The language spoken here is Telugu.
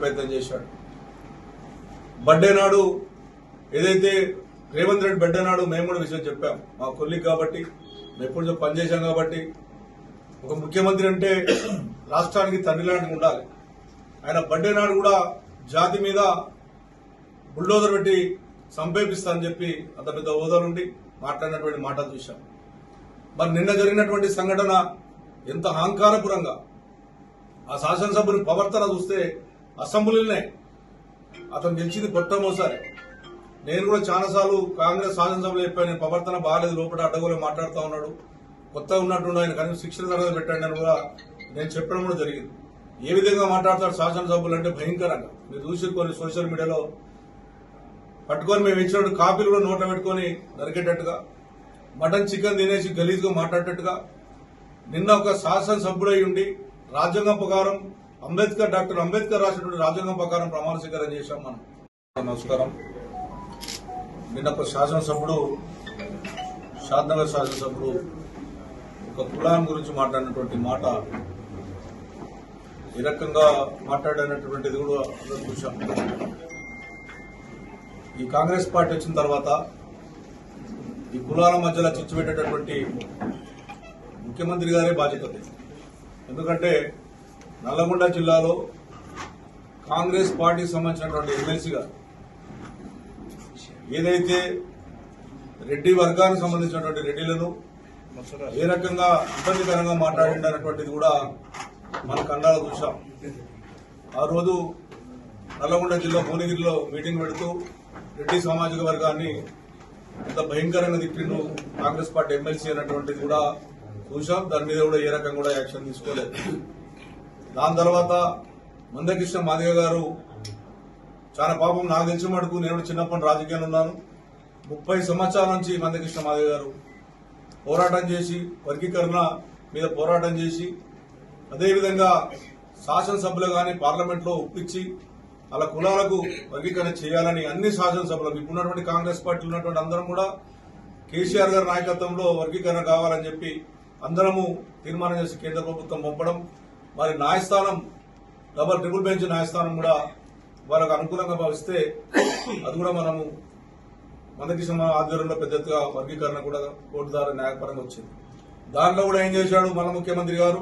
ప్రయత్నం చేశాడు. బర్త్డే నాడు ఏదైతే రేవంత్ రెడ్డి బర్త్డే నాడు మేము కూడా విషయం చెప్పాం. మా కొల్లి కాబట్టి మేము ఎప్పుడు పనిచేశాం కాబట్టి ఒక ముఖ్యమంత్రి అంటే రాష్ట్రానికి తండ్రి లాంటివి ఉండాలి. ఆయన బర్త్డే నాడు కూడా జాతి మీద బుల్డోజర్ పెట్టి సంపేపిస్తానని చెప్పి అంత పెద్ద హోదా నుండి మాట్లాడినటువంటి మాటలు చూశాం. మరి నిన్న జరిగినటువంటి సంఘటన ఎంత అహంకారపురంగా ఆ శాసనసభ్యుని ప్రవర్తన చూస్తే అసెంబ్లీలోనే. అతను గెలిచింది మొట్టమొదటిసారి నేను కూడా చాలాసార్లు కాంగ్రెస్ శాసనసభలో చెప్పాను ప్రవర్తన బాగాలేదు లోపల అడ్డగోలు మాట్లాడుతూ ఉన్నాడు. కొత్తగా ఉన్నట్టుండి ఆయన కనీసం శిక్షణ తరగతి పెట్టండి అని కూడా నేను చెప్పడం కూడా జరిగింది. ఏ విధంగా మాట్లాడతాడు శాసనసభ్యులు అంటే భయంకరంగా. మీరు చూసి కొన్ని సోషల్ మీడియాలో. పట్టుకొని మేము ఇచ్చినట్టు కాపీలు కూడా నోట్లో పెట్టుకొని నరికేటట్టుగా మటన్ చికెన్ తినేసి గలీజ్గా మాట్లాడేటట్టుగా. నిన్న ఒక శాసనసభ్యుడై ఉండి రాజ్యాంగం ప్రకారం అంబేద్కర్ డాక్టర్ అంబేద్కర్ రాసినటువంటి రాజ్యాంగం ప్రకారం ప్రమాణ స్వీకారం చేశాం మనం. నమస్కారం. నిన్న ఒక శాసనసభ్యుడు షాద్నగర్ శాసనసభ్యుడు ఒక కులాం గురించి మాట్లాడినటువంటి మాట ఈ రకంగా మాట్లాడినటువంటిది కూడా చూశాం. ఈ కాంగ్రెస్ పార్టీ వచ్చిన తర్వాత ఈ కులాల మధ్యలో చిచ్చు పెట్టేటటువంటి ముఖ్యమంత్రి గారే బాధ్యత ఎందుకంటే నల్లగొండ జిల్లాలో కాంగ్రెస్ పార్టీకి సంబంధించినటువంటి ఎమ్మెల్సీగా ఏదైతే రెడ్డి వర్గానికి సంబంధించినటువంటి రెడ్డిలను ఏ రకంగా ఇబ్బందికరంగా మాట్లాడిందనేటువంటిది కూడా మన కన్నాలో చూసాం ఆ రోజు నల్లగొండ జిల్లా భువనగిరిలో మీటింగ్ పెడుతూ రెడ్డి సామాజిక వర్గాన్ని ఎంత భయంకరంగా తిట్టిండు కాంగ్రెస్ పార్టీ ఎమ్మెల్సీ అనేటువంటిది కూడా చూసాం దాని మీద కూడా ఏ రకంగా కూడా యాక్షన్ తీసుకోలేదు. దాని తర్వాత మందకృష్ణ మాదిగ గారు చాలా పాపం నాకు తెలిసిన మటుకు నేను చిన్నప్పటి రాజకీయాలు ఉన్నాను. ముప్పై సంవత్సరాల నుంచి మందకృష్ణ మాదిగ గారు పోరాటం చేసి వర్గీకరణ మీద పోరాటం చేసి అదేవిధంగా శాసనసభలు కానీ పార్లమెంట్లో ఒప్పించి అలా కులాలకు వర్గీకరణ చేయాలని అన్ని శాసనసభలకు ఇప్పుడున్నటువంటి కాంగ్రెస్ పార్టీలు ఉన్నటువంటి అందరం కూడా కేసీఆర్ గారి నాయకత్వంలో వర్గీకరణ కావాలని చెప్పి అందరము తీర్మానం చేసి కేంద్ర ప్రభుత్వం పంపడం మరి న్యాయస్థానం డబల్ ట్రిపుల్ బెంచ్ న్యాయస్థానం కూడా వాళ్ళకు అనుకూలంగా భావిస్తే అది కూడా మనము మందకృష్ణ ఆధ్వర్యంలో పెద్ద ఎత్తుగా వర్గీకరణ కూడా కోర్టు ద్వారా న్యాయపరంగా వచ్చింది. దాంట్లో కూడా ఏం చేశాడు మన ముఖ్యమంత్రి గారు?